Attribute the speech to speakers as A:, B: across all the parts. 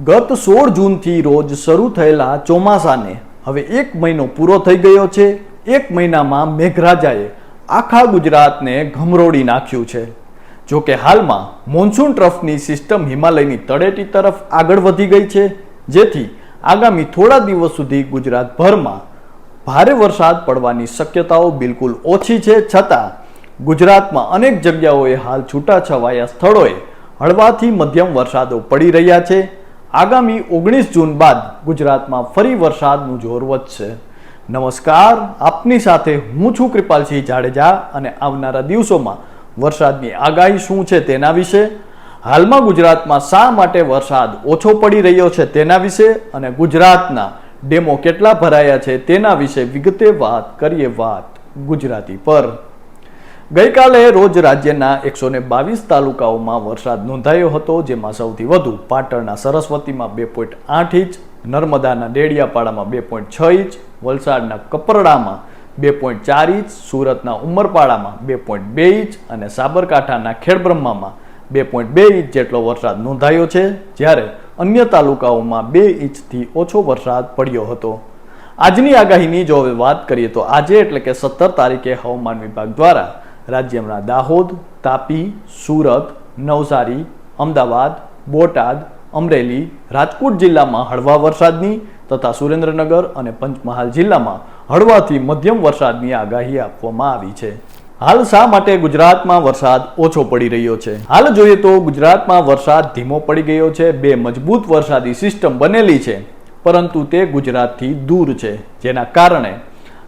A: ગત સોળ જૂનથી રોજ શરૂ થયેલા ચોમાસાને હવે એક મહિનો પૂરો થઈ ગયો છે. એક મહિનામાં મેઘરાજાએ આખા ગુજરાતને ઘમરોડી નાખ્યું છે. જો કે હાલમાં મોન્સૂન ટ્રફની સિસ્ટમ હિમાલયની તળેટી તરફ આગળ વધી ગઈ છે. જેથી આગામી થોડા દિવસ સુધી ગુજરાતભરમાં ભારે વરસાદ પડવાની શક્યતાઓ બિલકુલ ઓછી છે. છતાં ગુજરાતમાં અનેક જગ્યાઓએ હાલ છૂટાછવાયા સ્થળોએ હળવાથી મધ્યમ વરસાદો પડી રહ્યા છે. આગામી ઓગણીસ જૂન બાદ ગુજરાતમાં ફરી વરસાદનું જોર વધશે. નમસ્કાર, આપની સાથે હું છું કૃપાલસિંહ જાડેજા અને આવનારા દિવસોમાં વરસાદની આગાહી શું છે તેના વિશે, હાલમાં ગુજરાતમાં શા માટે વરસાદ ઓછો પડી રહ્યો છે તેના વિશે અને ગુજરાતના ડેમો કેટલા ભરાયા છે તેના વિશે વિગતે વાત કરીએ વાત ગુજરાતી પર. ગઈકાલે રોજ રાજ્યના એકસો ને બાવીસ તાલુકાઓમાં વરસાદ નોંધાયો હતો, જેમાં સૌથી વધુ પાટણના સરસ્વતીમાં બે પોઈન્ટ આઠ ઇંચ, નર્મદાના ડેડિયાપાડામાં બે પોઈન્ટ છ ઇંચ, વલસાડના કપરડામાં બે પોઈન્ટ ચાર ઇંચ, સુરતના ઉમરપાડામાં બે પોઈન્ટ બે ઇંચ અને સાબરકાંઠાના ખેડબ્રહ્મામાં બે પોઈન્ટ બે ઇંચ જેટલો વરસાદ નોંધાયો છે, જ્યારે અન્ય તાલુકાઓમાં બે ઇંચથી ઓછો વરસાદ પડ્યો હતો. આજની આગાહીની જો હવે વાત કરીએ તો આજે, એટલે કે સત્તર તારીખે હવામાન વિભાગ દ્વારા રાજ્યના દાહોદ, તાપી, સુરત, નવસારી, અમદાવાદ, બોટાદ, અમરેલી, રાજકોટ જિલ્લામાં હળવા વરસાદની તથા સુરેન્દ્રનગર અને પંચમહાલ જિલ્લામાં હળવાથી મધ્યમ વરસાદની આગાહી આપવામાં આવી છે. હાલ શા માટે ગુજરાતમાં વરસાદ ઓછો પડી રહ્યો છે? હાલ જોઈએ તો ગુજરાતમાં વરસાદ ધીમો પડી ગયો છે, બે મજબૂત વરસાદી સિસ્ટમ બનેલી છે, પરંતુ તે ગુજરાતથી દૂર છે, જેના કારણે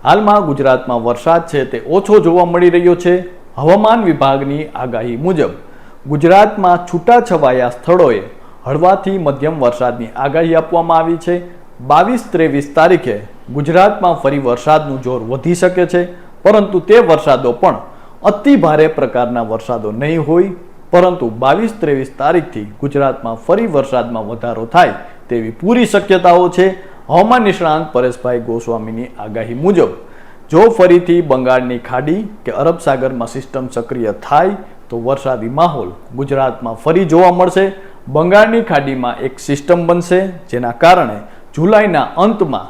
A: હાલમાં ગુજરાતમાં વરસાદ છે તે ઓછો જોવા મળી રહ્યો છે. હવામાન વિભાગની આગાહી મુજબ, ગુજરાતમાં છૂટાછવાયા સ્થળોએ હળવાથી મધ્યમ વરસાદની આગાહી આપવામાં આવી છે. બાવીસ ત્રેવીસ તારીખે ગુજરાતમાં ફરી વરસાદનું જોર વધી શકે છે, પરંતુ તે વરસાદો પણ અતિ ભારે પ્રકારના વરસાદો નહીં હોય. પરંતુ બાવીસ ત્રેવીસ તારીખથી ગુજરાતમાં ફરી વરસાદમાં વધારો થાય તેવી પૂરી શક્યતાઓ છે. હવામાન નિષ્ણાંત પરેશભાઈ ગોસ્વામીની આગાહી મુજબ, જો ફરીથી બંગાળની ખાડી કે અરબ સાગરમાં સિસ્ટમ સક્રિય થાય તો વરસાદી માહોલ ગુજરાતમાં ફરી જોવા મળશે. બંગાળની ખાડીમાં એક સિસ્ટમ બનશે, જેના કારણે જુલાઈના અંતમાં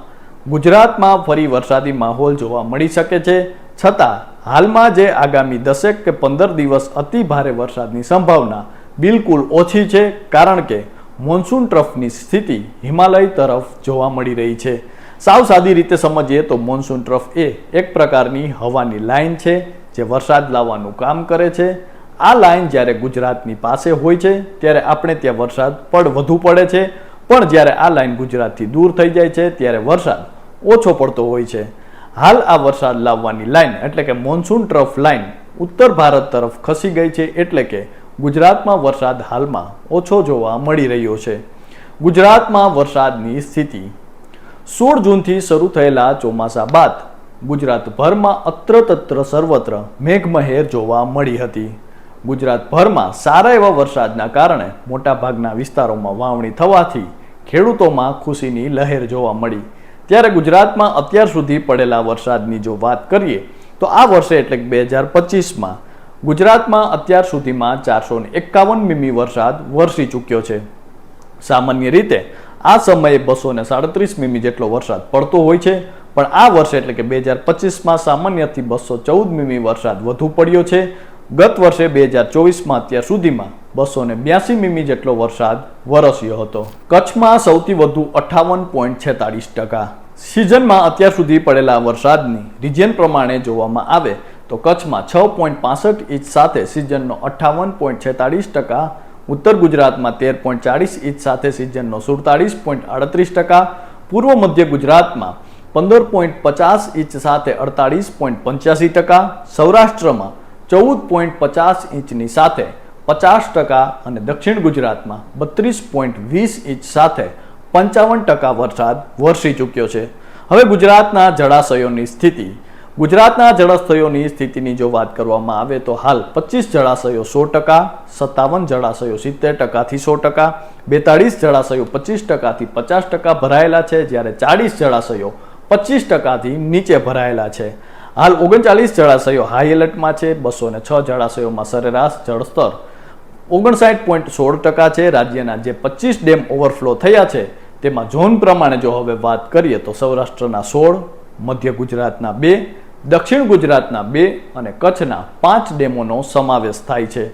A: ગુજરાતમાં ફરી વરસાદી માહોલ જોવા મળી શકે છે. છતાં, હાલમાં જે આગામી દસેક કે પંદર દિવસ અતિ ભારે વરસાદની સંભાવના બિલકુલ ઓછી છે, કારણ કે મોન્સૂન ટ્રફની સ્થિતિ હિમાલય તરફ જોવા મળી રહી છે. સાવ સાદી રીતે સમજીએ તો મોન્સૂન ટ્રફ એ એક પ્રકારની હવાની લાઇન છે જે વરસાદ લાવવાનું કામ કરે છે. આ લાઇન જ્યારે ગુજરાતની પાસે હોય છે, ત્યારે આપણે ત્યાં વરસાદ પડ વધુ પડે છે. પણ જ્યારે આ લાઇન ગુજરાતથી દૂર થઈ જાય છે, ત્યારે વરસાદ ઓછો પડતો હોય છે. હાલ આ વરસાદ લાવવાની લાઇન એટલે કે મોન્સૂન ટ્રફ લાઇન ઉત્તર ભારત તરફ ખસી ગઈ છે એટલે કે ગુજરાતમાં વરસાદ હાલમાં ઓછો જોવા મળી રહ્યો છે. ગુજરાતમાં વરસાદની સ્થિતિ. સોળ જૂનથી શરૂ થયેલા ચોમાસા બાદ ગુજરાતભરમાં અત્ર તત્ર સર્વત્ર મેઘમહેર જોવા મળી હતી. ગુજરાતભરમાં સારા એવા વરસાદના કારણે મોટાભાગના વિસ્તારોમાં વાવણી થવાથી ખેડૂતોમાં ખુશીની લહેર જોવા મળી. ત્યારે ગુજરાતમાં અત્યાર સુધી પડેલા વરસાદની જો વાત કરીએ, તો આ વર્ષે એટલે બે હજાર પચીસમાં ગુજરાતમાં અત્યાર સુધીમાં ચારસો એકાવન મીમી વરસાદ વરસી ચૂક્યો છે. સામાન્ય રીતે આ સમયે બસો ને સાડત્રીસ મીમી જેટલો વરસાદ પડતો હોય છે, પણ આ વર્ષે એટલે કે બે હજાર પચીસમાં સામાન્યથી બસો ચૌદ મીમી વરસાદ વધુ પડ્યો છે. ગત વર્ષે બે હજાર ચોવીસમાં અત્યાર સુધીમાં બસો ને બ્યાસી મીમી જેટલો વરસાદ વરસ્યો હતો. કચ્છમાં સૌથી વધુ અઠાવન પોઈન્ટ છેતાળીસ ટકા. સિઝનમાં અત્યાર સુધી પડેલા વરસાદની રિજિયન પ્રમાણે જોવામાં આવે તો કચ્છમાં છ પોઈન્ટ પાસઠ ઇંચ સાથે સિઝનનો અઠ્ઠાવન પોઈન્ટ છેતાળીસ ટકા, ઉત્તર ગુજરાતમાં તેર પોઈન્ટ ચાળીસ ઇંચ સાથે સિઝનનો સુડતાળીસ પોઈન્ટ અડત્રીસ ટકા, પૂર્વ મધ્ય ગુજરાતમાં પંદર પોઈન્ટ પચાસ ઇંચ સાથે અડતાળીસ પોઈન્ટ પંચ્યાસી ટકા, સૌરાષ્ટ્રમાં ચૌદ પોઈન્ટ પચાસ ઇંચની સાથે પચાસ ટકા અને દક્ષિણ ગુજરાતમાં બત્રીસ પોઈન્ટ વીસ ઇંચ સાથે પંચાવન ટકા વરસાદ વરસી ચૂક્યો છે. હવે ગુજરાતના જળાશયોની સ્થિતિ ગુજરાતના જળાશયોની સ્થિતિની જો વાત કરવામાં આવે તો હાલ પચીસ જળાશયો સો ટકા, સત્તાવન જળાશયો સિત્તેર ટકાથી સો ટકા, બેતાળીસ જળાશયો પચીસ ટકાથી પચાસ ટકા ભરાયેલા છે, જ્યારે ચાળીસ જળાશયો પચીસ ટકાથી નીચે ભરાયેલા છે. હાલ ઓગણચાલીસ જળાશયો હાઈ એલર્ટમાં છે, બસો ને છ જળાશયોમાં સરેરાશ જળસ્તર ઓગણસાઠ પોઈન્ટ સોળ ટકા છે. રાજ્યના જે પચીસ ડેમ ઓવરફ્લો થયા છે, તેમાં ઝોન પ્રમાણે જો હવે વાત કરીએ તો સૌરાષ્ટ્રના સોળ, મધ્ય ગુજરાતના બે દક્ષિણ ગુજરાતના બે અને કચ્છના પાંચ ડેમોનો સમાવેશ થાય છે.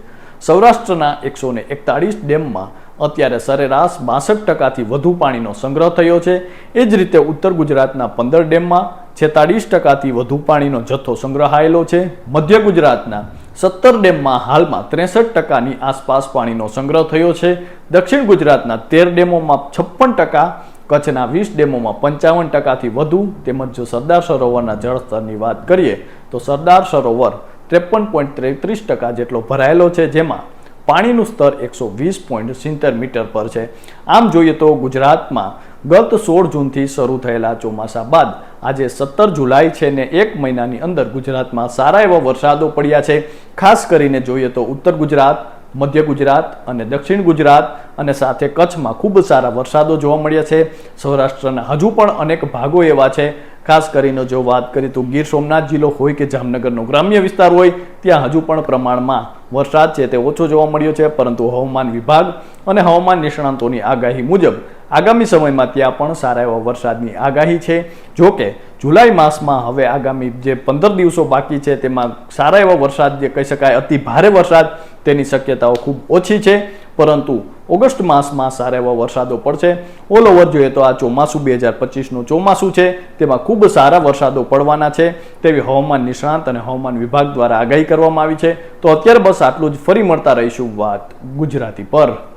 A: સૌરાષ્ટ્રના એકસો ને એકતાળીસ ડેમમાં અત્યારે સરેરાશ બાસઠ ટકાથી વધુ પાણીનો સંગ્રહ થયો છે. એ જ રીતે ઉત્તર ગુજરાતના પંદર ડેમમાં છેતાળીસ ટકાથી વધુ પાણીનો જથ્થો સંગ્રહાયેલો છે. મધ્ય ગુજરાતના સત્તર ડેમમાં હાલમાં ત્રેસઠ ટકાની આસપાસ પાણીનો સંગ્રહ થયો છે. દક્ષિણ ગુજરાતના તેર ડેમોમાં છપ્પન ટકા કચ્છના વીસ ડેમોમાં પંચાવન ટકાથી વધુ તેમજ જો સરદાર સરોવરના જળસ્તરની વાત કરીએ, તો સરદાર સરોવર ત્રેપન પોઈન્ટ ત્રેત્રીસ ટકા જેટલો ભરાયેલો છે, જેમાં પાણીનું સ્તર એકસો વીસ પોઈન્ટ સિત્તેર મીટર પર છે. આમ જોઈએ તો ગુજરાતમાં ગત સોળ જૂનથી શરૂ થયેલા ચોમાસા બાદ આજે સત્તર જુલાઈ છે ને એક મહિનાની અંદર ગુજરાતમાં સારા એવા વરસાદો પડ્યા છે. ખાસ કરીને જોઈએ તો ઉત્તર ગુજરાત મધ્ય ગુજરાત અને દક્ષિણ ગુજરાત અને સાથે કચ્છમાં ખૂબ સારા વરસાદો જોવા મળ્યા છે. સૌરાષ્ટ્રના હજુ પણ અનેક ભાગો એવા છે. ખાસ કરીને જો વાત કરીએ તો ગીર સોમનાથ જિલ્લો હોય કે જામનગરનો ગ્રામ્ય વિસ્તાર હોય, ત્યાં હજુ પણ પ્રમાણમાં વરસાદ છે તે ઓછો જોવા મળ્યો છે. પરંતુ હવામાન વિભાગ અને હવામાન નિષ્ણાંતોની આગાહી મુજબ આગામી સમયમાં ત્યાં પણ સારા એવા વરસાદની આગાહી છે. જો કે જુલાઈ માસમાં હવે આગામી જે પંદર દિવસો બાકી છે, તેમાં સારા એવા વરસાદ જે કહી શકાય, અતિ ભારે વરસાદ તેની શક્યતાઓ ખૂબ ઓછી છે. પરંતુ ઓગસ્ટ માસમાં સારા એવા વરસાદો પડશે. ઓલ ઓવર જોઈએ તો આ ચોમાસું બે હજાર પચીસનું ચોમાસું છે. તેમાં ખૂબ સારા વરસાદો પડવાના છે. તેવી હવામાન નિષ્ણાંત અને હવામાન વિભાગ દ્વારા આગાહી કરવામાં આવી છે. તો અત્યારે બસ આટલું જ. ફરી મળતા રહીશું વાત ગુજરાતી પર.